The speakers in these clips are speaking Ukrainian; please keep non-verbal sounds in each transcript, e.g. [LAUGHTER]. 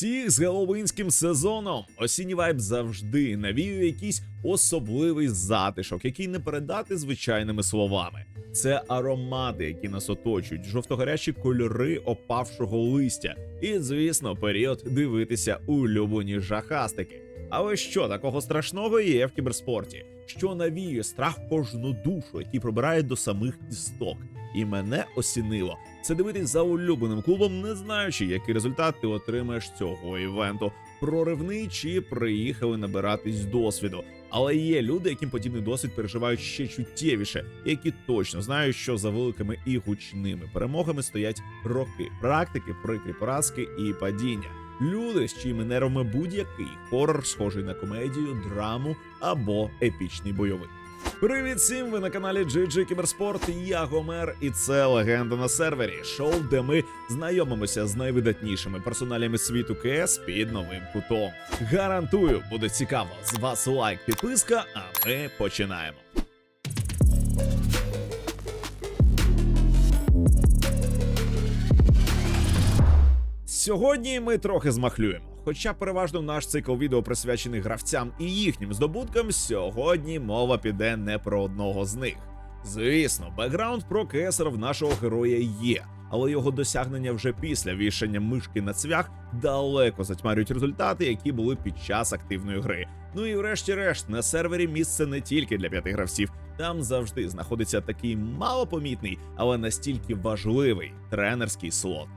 Всіх з геловінським сезоном осінній вайб завжди навіює якийсь особливий затишок, який не передати звичайними словами. Це аромати, які нас оточують, жовтогарячі кольори опавшого листя, і, звісно, період дивитися улюблені жахастики. Але що такого страшного є в кіберспорті? Що навіює страх кожну душу, який пробирає до самих кісток. І мене осінило це дивитись за улюбленим клубом, не знаючи, який результат ти отримаєш цього івенту. Проривний чи приїхали набиратись досвіду. Але є люди, яким подібний досвід переживають ще чуттєвіше, які точно знають, що за великими і гучними перемогами стоять роки практики, прикрі поразки і падіння. Люди, з чиїми нервами будь-який хорор, схожий на комедію, драму або епічний бойовик. Привіт всім! Ви на каналі GG Кіберспорт. Я Гомер, і це легенда на сервері. Шоу, де ми знайомимося з найвидатнішими персоналями світу КС під новим кутом. Гарантую, буде цікаво. З вас лайк, підписка, а ми починаємо. Сьогодні ми трохи змахлюємо. Хоча переважно наш цикл відео присвячений гравцям і їхнім здобуткам, сьогодні мова піде не про одного з них. Звісно, бекграунд про кесар в нашого героя є, але його досягнення вже після вішання мишки на цвях далеко затьмарюють результати, які були під час активної гри. Ну і врешті-решт на сервері місце не тільки для п'яти гравців. Там завжди знаходиться такий малопомітний, але настільки важливий тренерський слот.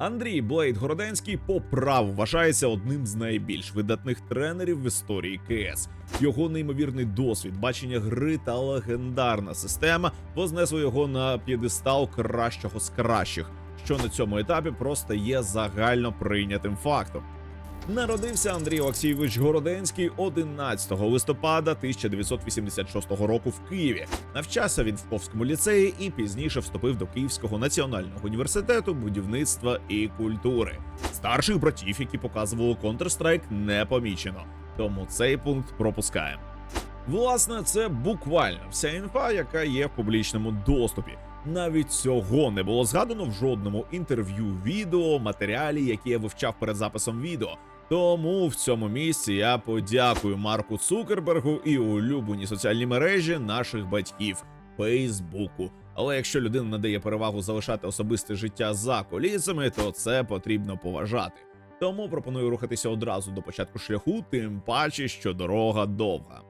Андрій Блейд Городенський по праву вважається одним з найбільш видатних тренерів в історії КС. Його неймовірний досвід, бачення гри та легендарна система вознесли його на п'єдестал кращого з кращих, що на цьому етапі просто є загально прийнятим фактом. Народився Андрій Олексійович Городенський 11 листопада 1986 року в Києві. Навчався він в Повському ліцеї і пізніше вступив до Київського національного університету будівництва і культури. Старших братів, які показували Counter-Strike, не помічено, тому цей пункт пропускаємо. Власне, це буквально вся інфа, яка є в публічному доступі. Навіть цього не було згадано в жодному інтерв'ю, відео, матеріалі, які я вивчав перед записом відео. Тому в цьому місці я подякую Марку Цукербергу і улюбленій соціальній мережі наших батьків Фейсбуку. Але якщо людина надає перевагу залишати особисте життя за колісами, то це потрібно поважати. Тому пропоную рухатися одразу до початку шляху, тим паче, що дорога довга.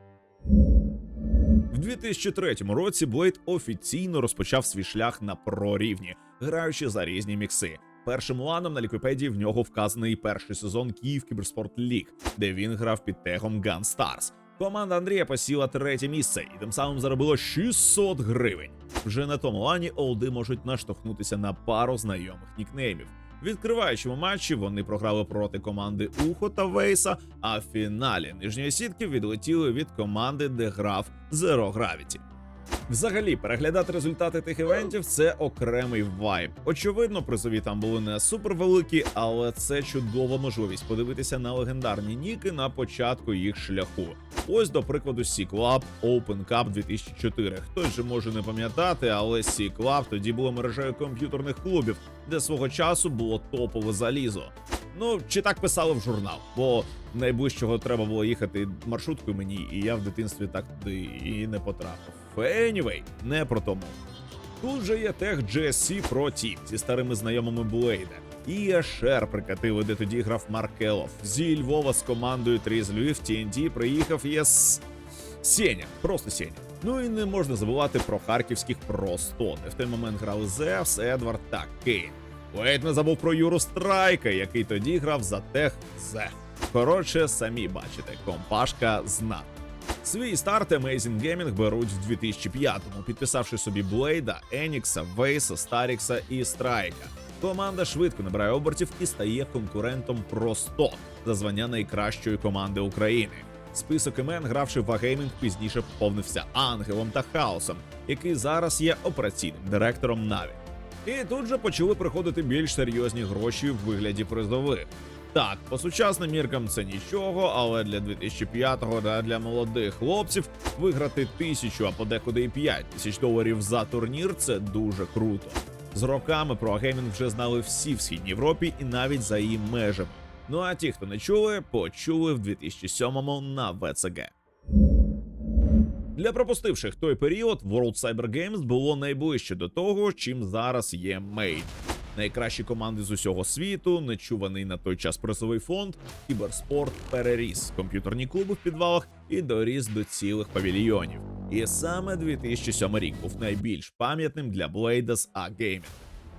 В 2003 році Блейд офіційно розпочав свій шлях на прорівні, граючи за різні мікси. Першим ланом на ліквіпедії в нього вказаний перший сезон Київ Кіберспорт Ліг, де він грав під тегом Gun Stars. Команда Андрія посіла третє місце і тим самим заробила 600 гривень. Вже на тому лані олди можуть наштовхнутися на пару знайомих нікнеймів. Відкриваючому матчі вони програли проти команди Ухо та Вейса, а в фіналі нижньої сітки відлетіли від команди, де грав Zero Gravity. Взагалі, переглядати результати тих івентів це окремий вайб. Очевидно, призові там були не супервеликі, але це чудова можливість подивитися на легендарні ніки на початку їх шляху. Ось, до прикладу, C-Club Open Cup 2004. Хтось же може не пам'ятати, але C-Club тоді було мережею комп'ютерних клубів, де свого часу було топове залізо. Ну, чи так писали в журнал, бо найближчого треба було їхати маршруткою мені, і я в дитинстві так туди і не потрапив. Anyway, не про тому. Тут же є тех GSC Pro Team зі старими знайомими Блейда. І Ашер прикатили, де тоді грав Маркелов. Зі Львова з командою Трізлю в TNT приїхав єс Сеня, просто Сеня. Ну і не можна забувати про харківських простоти. В той момент грали Зевс, Едвард та Кейн. Ледь не забув про Юру Страйка, який тоді грав за тех Зе. Коротше, самі бачите, компашка знат. Свій старт Amazing Gaming беруть в 2005-му, підписавши собі Блейда, Енікса, Вейса, Старікса і Страйка. Команда швидко набирає обертів і стає конкурентом про 100 за звання найкращої команди України. Список імен, гравши в Wargaming, пізніше поповнився Ангелом та Хаосом, який зараз є операційним директором Наві. І тут же почали приходити більш серйозні гроші в вигляді призових. Так, по сучасним міркам це нічого, але для 2005-го та для молодих хлопців виграти тисячу, а подекуди і 5 тисяч доларів за турнір це дуже круто. З роками про геймінг вже знали всі в східній Європі і навіть за її межами. Ну а ті, хто не чули, почули в 2007-му на ВЦГ. Для пропустивших той період World Cyber Games було найближче до того, чим зараз є Made. Найкращі команди з усього світу, нечуваний на той час призовий фонд, кіберспорт переріс комп'ютерні клуби в підвалах і доріс до цілих павільйонів. І саме 2007 рік був найбільш пам'ятним для Блейда з A-Gaming.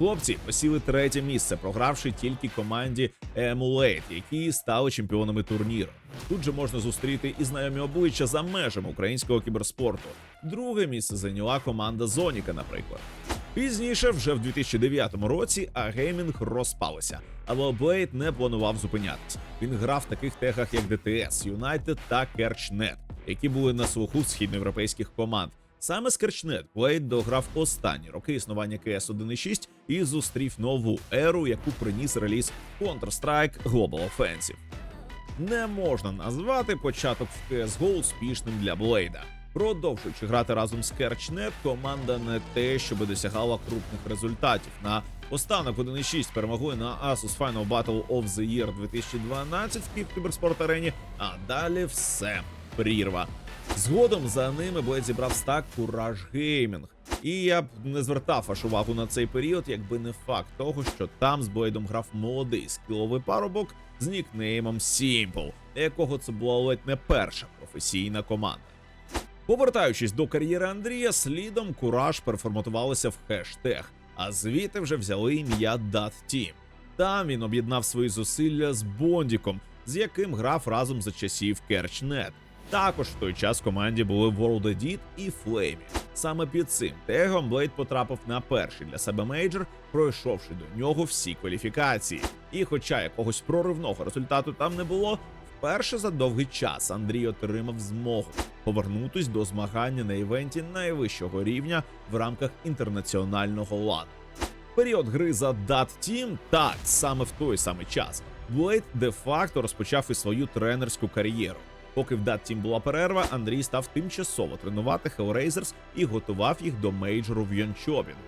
Хлопці посіли третє місце, програвши тільки команді Emulate, які стали чемпіонами турніру. Тут же можна зустріти і знайомі обличчя за межами українського кіберспорту. Друге місце зайняла команда Зоніка, наприклад. Пізніше, вже в 2009 році, А-Геймінг розпалися, але Blade не планував зупинятися. Він грав в таких техах, як DTS, United та KerchNet, які були на слуху східноєвропейських команд. Саме з Blade дограв останні роки існування CS 1.6 і зустрів нову еру, яку приніс реліз Counter-Strike Global Offensive. Не можна назвати початок в CSGO успішним для Блейда. Продовжуючи грати разом з KerchNet, команда не те, щоб досягала крупних результатів. На останок 1.6 перемогли на Asus Final Battle of the Year 2012 в кіберспорт арені, а далі все прірва. Згодом за ними Блейд зібрав стак Courage Gaming. І я б не звертав аж увагу на цей період, якби не факт того, що там з Блейдом грав молодий скіловий парубок з нікнеймом для якого це була ледь не перша професійна команда. Повертаючись до кар'єри Андрія, слідом Кураж переформатувалися в хештег, а звідти вже взяли ім'я Dat Team. Там він об'єднав свої зусилля з Бондіком, з яким грав разом за часів KerchNet. Також в той час в команді були World Edit і Flamey. Саме під цим тегом Блейд потрапив на перший для себе мейджор, пройшовши до нього всі кваліфікації. І хоча якогось проривного результату там не було, вперше за довгий час Андрій отримав змогу повернутись до змагання на івенті найвищого рівня в рамках інтернаціонального ладу. Період гри за Dot Team, так саме в той самий час, Блейд де-факто розпочав і свою тренерську кар'єру. Поки в Dot Team була перерва, Андрій став тимчасово тренувати Hellraisers і готував їх до мейджору в Йончобінгу.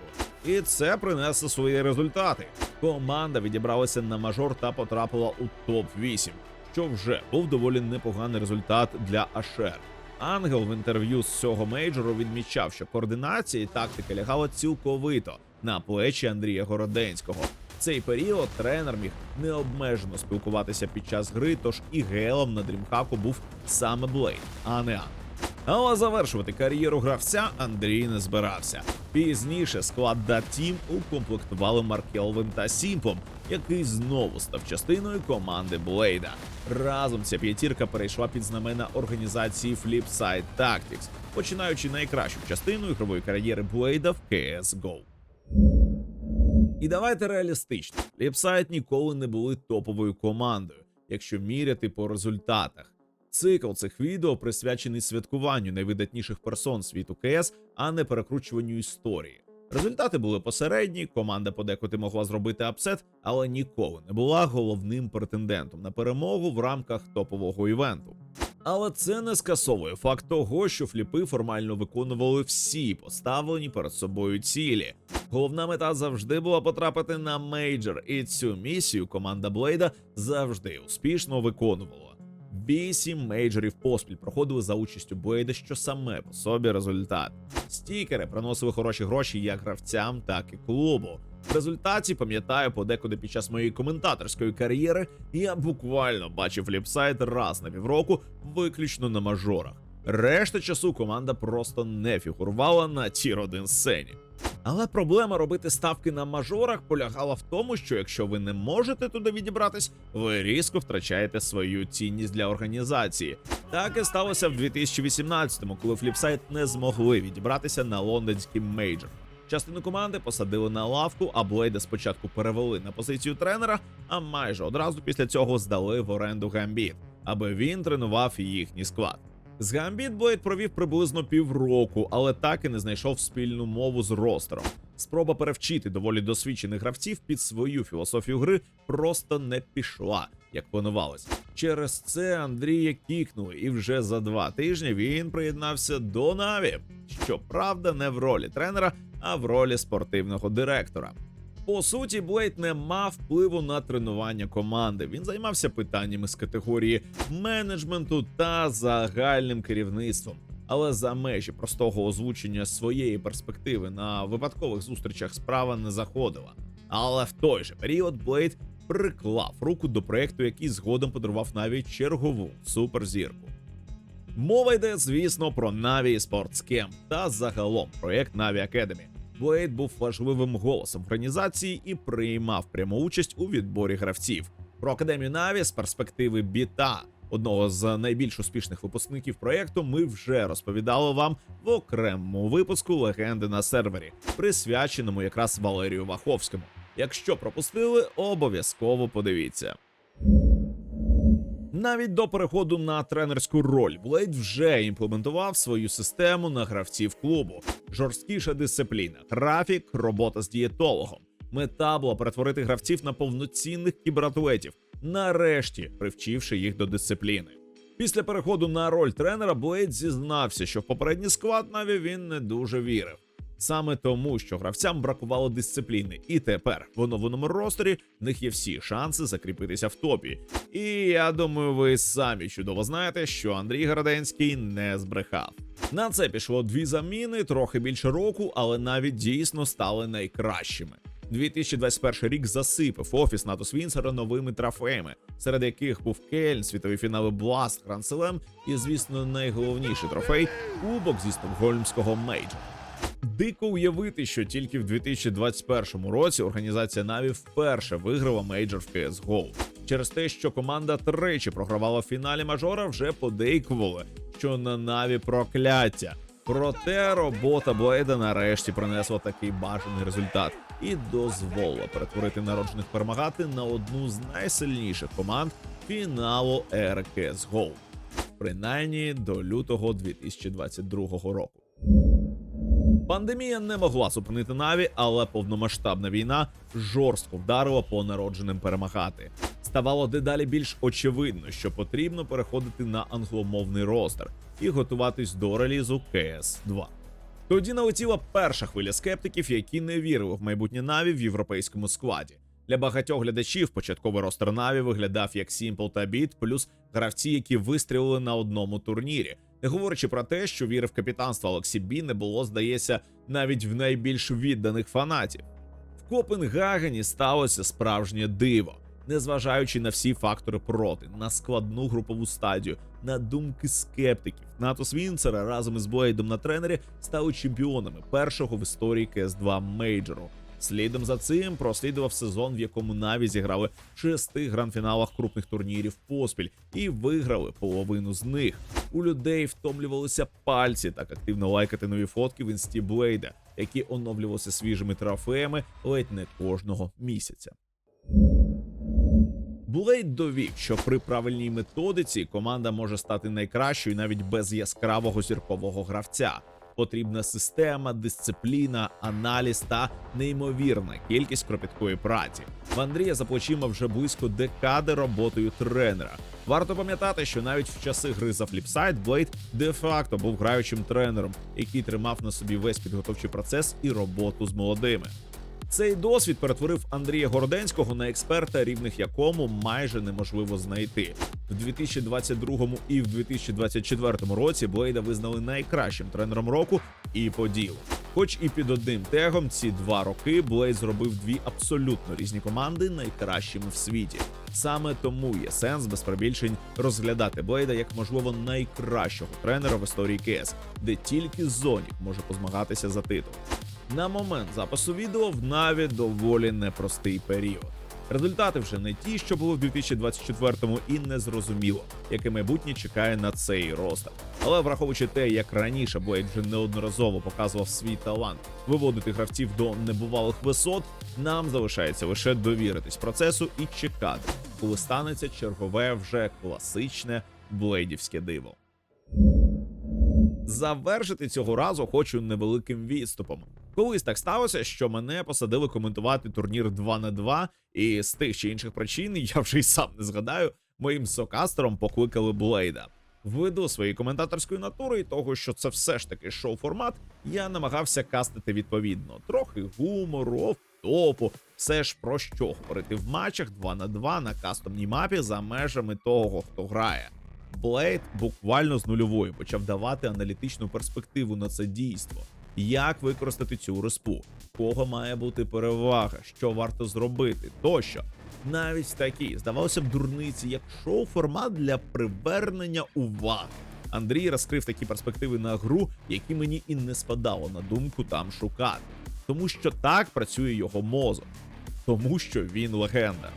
І це принесло свої результати. Команда відібралася на мажор та потрапила у топ 8 що вже був доволі непоганий результат для Ашер. Ангел в інтерв'ю з цього мейджору відмічав, що координація і тактика лягала цілковито на плечі Андрія Городенського. Цей період тренер міг необмежено спілкуватися під час гри, тож і гелом на дрімхаку був саме Блейд, а не Ангел. Але завершувати кар'єру гравця Андрій не збирався. Пізніше склад Да Тім укомплектували Маркелвин та Сімпом, який знову став частиною команди Блейда. Разом ця п'ятірка перейшла під знамена організації Flipside Tactics, починаючи найкращу частину ігрової кар'єри Блейда в CSGO. І давайте реалістично, Flipside ніколи не були топовою командою, якщо міряти по результатах. Цикл цих відео присвячений святкуванню найвидатніших персон світу КС, а не перекручуванню історії. Результати були посередні, команда подекуди могла зробити апсет, але ніколи не була головним претендентом на перемогу в рамках топового івенту. Але це не скасовує факт того, що фліпи формально виконували всі поставлені перед собою цілі. Головна мета завжди була потрапити на мейджор, і цю місію команда Блейда завжди успішно виконувала. Вісім мейджорів поспіль проходили за участю Блейда, що саме по собі результат. Стікери приносили хороші гроші як гравцям, так і клубу. В результаті пам'ятаю, подекуди під час моєї коментаторської кар'єри я буквально бачив ліпсайт раз на півроку, виключно на мажорах. Решта часу команда просто не фігурувала на тір 1 сцені. Але проблема робити ставки на мажорах полягала в тому, що якщо ви не можете туди відібратись, ви різко втрачаєте свою цінність для організації. Так і сталося в 2018-му, коли Flipside не змогли відібратися на лондонський мейджор. Частину команди посадили на лавку, а Блейда спочатку перевели на позицію тренера, а майже одразу після цього здали в оренду Гамбіт, аби він тренував їхній склад. З Гамбіт Блейд провів приблизно півроку, але так і не знайшов спільну мову з ростером. Спроба перевчити доволі досвідчених гравців під свою філософію гри просто не пішла, як планувалось. Через це Андрія кікнули, і вже за два тижні він приєднався до Наві. Щоправда, не в ролі тренера, а в ролі спортивного директора. По суті, Блейд не мав впливу на тренування команди. Він займався питаннями з категорії менеджменту та загальним керівництвом. Але за межі простого озвучення своєї перспективи на випадкових зустрічах справа не заходила. Але в той же період Блейд приклав руку до проекту, який згодом подарував навіть чергову суперзірку. Мова йде, звісно, про Na'Vi Sports Camp та загалом проект Na'Vi Academy. Блейд був важливим голосом організації і приймав пряму участь у відборі гравців. Про академію Na'Vi з перспективи біта, одного з найбільш успішних випускників проекту, ми вже розповідали вам в окремому випуску легенди на сервері, присвяченому якраз Валерію Ваховському. Якщо пропустили, обов'язково подивіться. Навіть до переходу на тренерську роль Блейд вже імплементував свою систему на гравців клубу. Жорсткіша дисципліна, графік, робота з дієтологом. Мета була перетворити гравців на повноцінних кібератлетів, нарешті привчивши їх до дисципліни. Після переходу на роль тренера Блейд зізнався, що в попередній склад Наві він не дуже вірив. Саме тому, що гравцям бракувало дисципліни, і тепер в оновленому ростері в них є всі шанси закріпитися в топі. І я думаю, ви самі чудово знаєте, що Андрій Городенський не збрехав. На це пішло дві заміни, трохи більше року, але навіть дійсно стали найкращими. 2021 рік засипав офіс НАТО Свінсера новими трофеями, серед яких був Кельн, світові фінали Бласт, Гранд-Селем і, звісно, найголовніший трофей кубок зі стокгольмського мейджора. Дико уявити, що тільки в 2021 році організація Na'Vi вперше виграла мейджор в CSGO. Через те, що команда тричі програвала в фіналі мажора, вже подейкували, що на Na'Vi прокляття. Проте робота Блейда нарешті принесла такий бажаний результат і дозволила перетворити народжених перемагати на одну з найсильніших команд фіналу ери CSGO. принаймні до лютого 2022 року. Пандемія не могла зупинити Наві, але повномасштабна війна жорстко вдарила по народженим перемагати. Ставало дедалі більш очевидно, що потрібно переходити на англомовний ростер і готуватись до релізу КС 2 Тоді налетіла перша хвиля скептиків, які не вірили в майбутнє Наві в європейському складі. Для багатьох глядачів початковий ростер Наві виглядав як Сімпл та Біт, плюс гравці, які вистрілили на одному турнірі. Не говорячи про те, що віри в капітанство Олексі Бі не було, здається, навіть в найбільш відданих фанатів. В Копенгагені сталося справжнє диво, незважаючи на всі фактори проти, на складну групову стадію, на думки скептиків. Натус Вінцера разом із Блейдом на тренері стали чемпіонами першого в історії КС2 мейджору. Слідом за цим прослідував сезон, в якому Наві зіграли в шести гранд-фіналах крупних турнірів поспіль і виграли половину з них. У людей втомлювалися пальці так активно лайкати нові фотки в інсті Блейда, які оновлювалися свіжими трофеями ледь не кожного місяця. Блейд довів, що при правильній методиці команда може стати найкращою навіть без яскравого зіркового гравця. Потрібна система, дисципліна, аналіз та неймовірна кількість кропіткої праці. В Андрія за плечима вже близько декади роботою тренера. Варто пам'ятати, що навіть в часи гри за фліпсайд Блейд де-факто був граючим тренером, який тримав на собі весь підготовчий процес і роботу з молодими. Цей досвід перетворив Андрія Городенського на експерта, рівних якому майже неможливо знайти. В 2022 і в 2024 році Блейда визнали найкращим тренером року і по ділу. Хоч і під одним тегом ці два роки Блейд зробив дві абсолютно різні команди найкращими в світі. Саме тому є сенс без прибільшень розглядати Блейда як можливо найкращого тренера в історії КС, де тільки Зонік може позмагатися за титул. На момент запису відео в Наві доволі непростий період. Результати вже не ті, що були в 2024-му, і не зрозуміло, яке майбутнє чекає на цей ростер. Але враховуючи те, як раніше Блейд вже неодноразово показував свій талант виводити гравців до небувалих висот, нам залишається лише довіритись процесу і чекати, коли станеться чергове вже класичне блейдівське диво. Завершити цього разу хочу невеликим відступом. Колись так сталося, що мене посадили коментувати турнір 2 на 2 і з тих чи інших причин, [LAUGHS] я вже й сам не згадаю, моїм сокастером покликали Блейда. Ввиду своєї коментаторської натури і того, що це все ж таки шоу-формат, я намагався кастити відповідно. Трохи гумору, топу. Все ж про що говорити в матчах 2 на 2 на кастомній мапі за межами того, хто грає. Блейд буквально з нульової почав давати аналітичну перспективу на це дійство. Як використати цю респу? Кого має бути перевага? Що варто зробити? Тощо. Навіть в такій, здавалося б, дурниці, як шоу-формат для привернення уваги. Андрій розкрив такі перспективи на гру, які мені і не спадало на думку там шукати. Тому що так працює його мозок, тому що він легенда.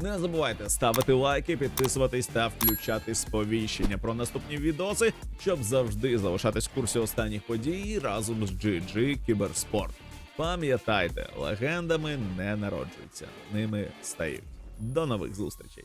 Не забувайте ставити лайки, підписуватись та включати сповіщення про наступні відоси, щоб завжди залишатись в курсі останніх подій разом з GG Кіберспорт. Пам'ятайте, легендами не народжуються, ними стають. До нових зустрічей.